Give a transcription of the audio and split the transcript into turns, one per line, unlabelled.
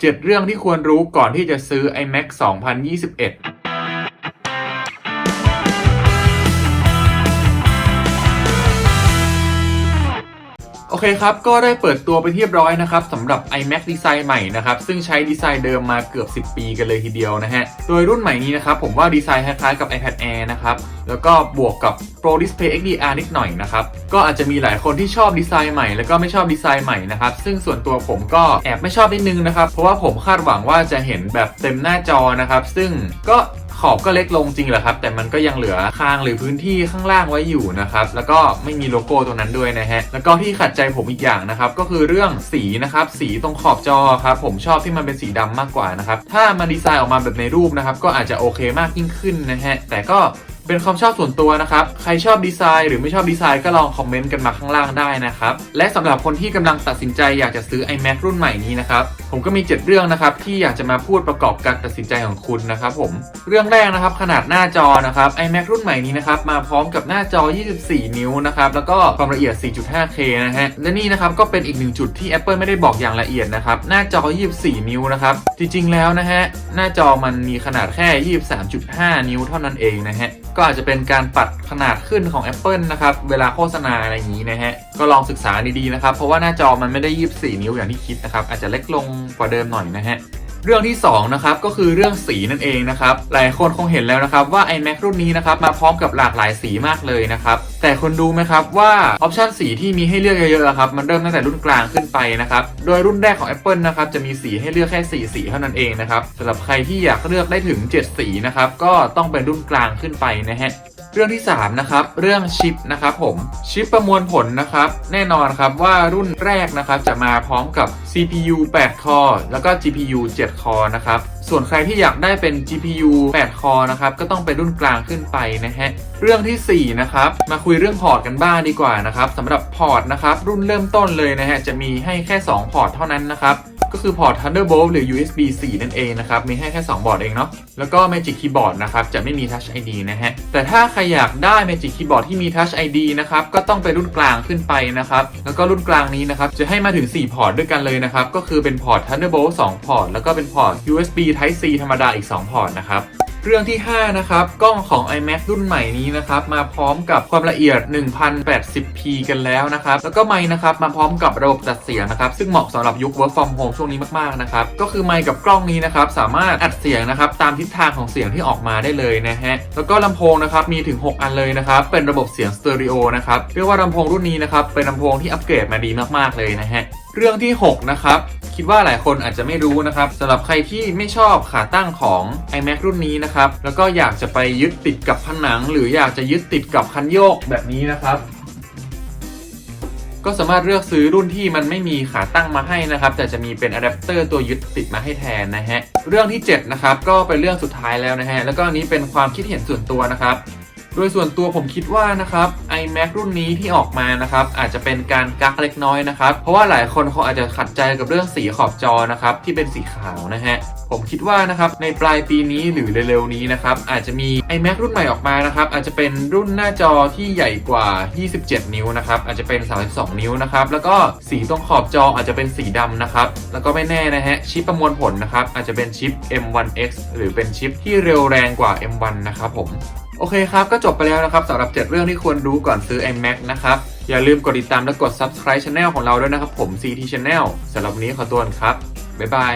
7 เรื่องที่ควรรู้ก่อนที่จะซื้อ iMac 2021 โอเคครับ ก็ได้เปิดตัวไปเรียบร้อยนะครับสำหรับ iMac ดีไซน์ใหม่นะครับ ซึ่งใช้ดีไซน์เดิมมาเกือบ 10 ปีกันเลยทีเดียวนะฮะ โดยรุ่นใหม่นี้นะครับ ผมว่าดีไซน์คล้ายๆกับ iPad Air นะครับ แล้วก็บวกกับ Pro Display XDR นิดหน่อยนะครับ ก็อาจจะมีหลายคนที่ชอบดีไซน์ใหม่ แล้วก็ไม่ชอบดีไซน์ใหม่นะครับ ซึ่งส่วนตัวผมก็แอบไม่ชอบนิดนึงนะครับ เพราะว่าผมคาดหวังว่าจะเห็นแบบเต็มหน้าจอนะครับ ซึ่งก็ ขอบก็เล็กลงจริงแหละครับ แต่มันก็ยังเหลือคางหรือพื้นที่ข้างล่างไว้อยู่นะครับ แล้วก็ไม่มีโลโก้ตรงนั้นด้วยนะฮะ แล้วก็ที่ขัดใจผมอีกอย่างนะครับ ก็คือเรื่องสีนะครับ สีตรงขอบจอครับ ผมชอบที่มันเป็นสีดำมากกว่านะครับ ถ้ามันดีไซน์ออกมาแบบในรูปนะครับ ก็อาจจะโอเคมากยิ่งขึ้นนะฮะ แต่ก็ เป็นความชอบส่วนตัวนะครับ ใครชอบดีไซน์หรือไม่ชอบดีไซน์ก็ลองคอมเมนต์กันมาข้างล่างได้นะครับ และสำหรับคนที่กำลังตัดสินใจอยากจะซื้อ iMac รุ่นใหม่นี้นะครับ ผมก็มี 7 เรื่องนะครับที่อยากจะมาพูดประกอบการตัดสินใจของคุณนะครับผม เรื่องแรกนะครับขนาดหน้าจอนะครับ iMac รุ่นใหม่นี้นะครับมาพร้อมกับหน้าจอ 24 นิ้วนะครับแล้วก็ความละเอียด 4.5K นะฮะ และนี่นะครับก็เป็นอีกหนึ่งจุดที่ Apple ไม่ได้บอกอย่างละเอียดนะครับ หน้าจอ 24 นิ้วนะครับ จริงๆ แล้วนะฮะ หน้าจอมันมีขนาดแค่ 23.5 นิ้วเท่านั้นเองนะฮะ ก็อาจจะเป็นการปัดขนาดขึ้นของ Apple นะครับ เวลาโฆษณาอะไรอย่างนี้นะฮะ ก็ลองศึกษาดีๆนะครับ เพราะว่าหน้าจอมันไม่ได้ 24 นิ้วอย่างที่คิดนะครับ อาจจะเล็กลงกว่าเดิมหน่อยนะฮะ เรื่องที่2นะครับก็คือเรื่องสีนั่นเองนะครับหลายคนคงเห็นแล้วนะครับว่า iMac รุ่นนี้นะครับมาพร้อมกับหลากหลายสีมากเลยนะครับแต่คนดูไหมครับว่าออปชันสีที่มีให้เลือกเยอะๆครับมันเริ่มตั้งแต่รุ่นกลางขึ้นไปนะครับโดยรุ่นแรกของ Apple นะครับจะมีสีให้เลือกแค่ 4 สีเท่านั้นเองนะครับสำหรับใครที่อยากเลือกได้ถึง 7 สีนะครับก็ต้องเป็นรุ่นกลางขึ้นไปนะฮะ เรื่องที่ 3 นะครับ เรื่องชิปนะครับผมชิปประมวลผลนะครับ แน่นอนครับว่ารุ่นแรกนะครับ จะมาพร้อมกับ CPU 8 คอร์แล้วก็ GPU 7 คอร์นะครับ ส่วนใครที่อยากได้เป็น GPU 8 คอร์นะครับ ก็ต้องเป็นรุ่นกลางขึ้นไปนะฮะ เรื่องทีสี่ 4 นะครับ มาคุยเรื่องพอร์ตกันบ้างดีกว่านะครับสำหรับพอร์ตนะครับ รุ่นเริ่มต้นเลยนะฮะ จะมีให้แค่ 2 พอร์ตเท่านั้นนะครับ ก็คือพอร์ต Thunderbolt หรือ USB 4 นั่นเองนะครับ มีให้แค่ 2 บอร์ดเองเนาะ แล้วก็ Magic Keyboard นะครับ จะไม่มี Touch ID นะฮะ แต่ถ้าใครอยากได้ Magic Keyboard ที่มี Touch ID นะครับ ก็ต้องไปรุ่นกลางขึ้นไปนะครับ แล้วก็รุ่นกลางนี้นะครับ จะให้มาถึง 4 พอร์ตด้วยกันเลยนะครับ ก็คือเป็นพอร์ต Thunderbolt 2 พอร์ต แล้วก็เป็นพอร์ต USB Type C ธรรมดาอีก 2 พอร์ตนะครับ เรื่องที่ 5 นะครับ กล้องของ iMac รุ่นใหม่นี้นะครับ มาพร้อมกับความละเอียด 1080p กันแล้วนะครับ แล้วก็ไมค์นะครับ มาพร้อมกับระบบตัดเสียงนะครับ ซึ่งเหมาะสำหรับยุค work from home ช่วงนี้มากๆนะครับ ก็คือไมค์กับกล้องนี้นะครับ สามารถอัดเสียงนะครับ ตามทิศทางของเสียงที่ออกมาได้เลยนะฮะ แล้วก็ลำโพงนะครับ มีถึง 6 อันเลยนะครับ เป็นระบบเสียงสเตอริโอนะครับ เรียกว่าลำโพงรุ่นนี้นะครับ เป็นลำโพงที่อัปเกรดมาดีมากๆเลยนะฮะ เรื่องที่ 6 นะครับ คิดว่าหลายคนอาจจะไม่รู้นะครับสำหรับใครที่ไม่ชอบขาตั้งของ iMac รุ่นนี้นะครับแล้วก็อยากจะไปยึดติดกับผนัง หรืออยากจะยึดติดกับคันโยกแบบนี้นะครับก็สามารถเลือกซื้อรุ่นที่มันไม่มีขาตั้งมาให้นะครับ แต่จะมีเป็นอะแดปเตอร์ตัวยึดติดมาให้แทนนะฮะ เรื่องที่ 7 นะครับ ก็เป็นเรื่องสุดท้ายแล้วนะฮะ แล้วก็อันนี้เป็นความคิดเห็นส่วนตัวนะครับ โดยส่วนตัวผมคิดว่านะครับ iMac รุ่นนี้ที่ออกมานะครับอาจจะเป็นการกักเล็กน้อยนะครับ เพราะว่าหลายคนเขาอาจจะขัดใจกับเรื่องสีขอบจอนะครับที่เป็นสีขาวนะฮะผมคิดว่านะครับในปลายปีนี้หรือเร็วๆนี้นะครับอาจจะมี iMac รุ่นใหม่ออกมานะครับอาจจะเป็นรุ่นหน้าจอที่ใหญ่กว่า 27 นิ้วนะครับอาจจะเป็น 32 นิ้วนะครับแล้วก็สีตรงขอบจออาจจะเป็นสีดำนะครับแล้วก็ไม่แน่นะฮะชิปประมวลผลนะครับอาจจะเป็นชิป M1X หรือเป็นชิปที่เร็วแรงกว่า M1 นะครับผม โอเคครับ ก็จบไปแล้วนะครับสำหรับ 7 เรื่องที่ควรรู้ก่อนซื้อ iMac นะครับ อย่าลืมกดติดตามและกด subscribe channel ของเราด้วยนะครับผม CT Channel สำหรับวันนี้ขอตัวก่อนครับ บ๊ายบาย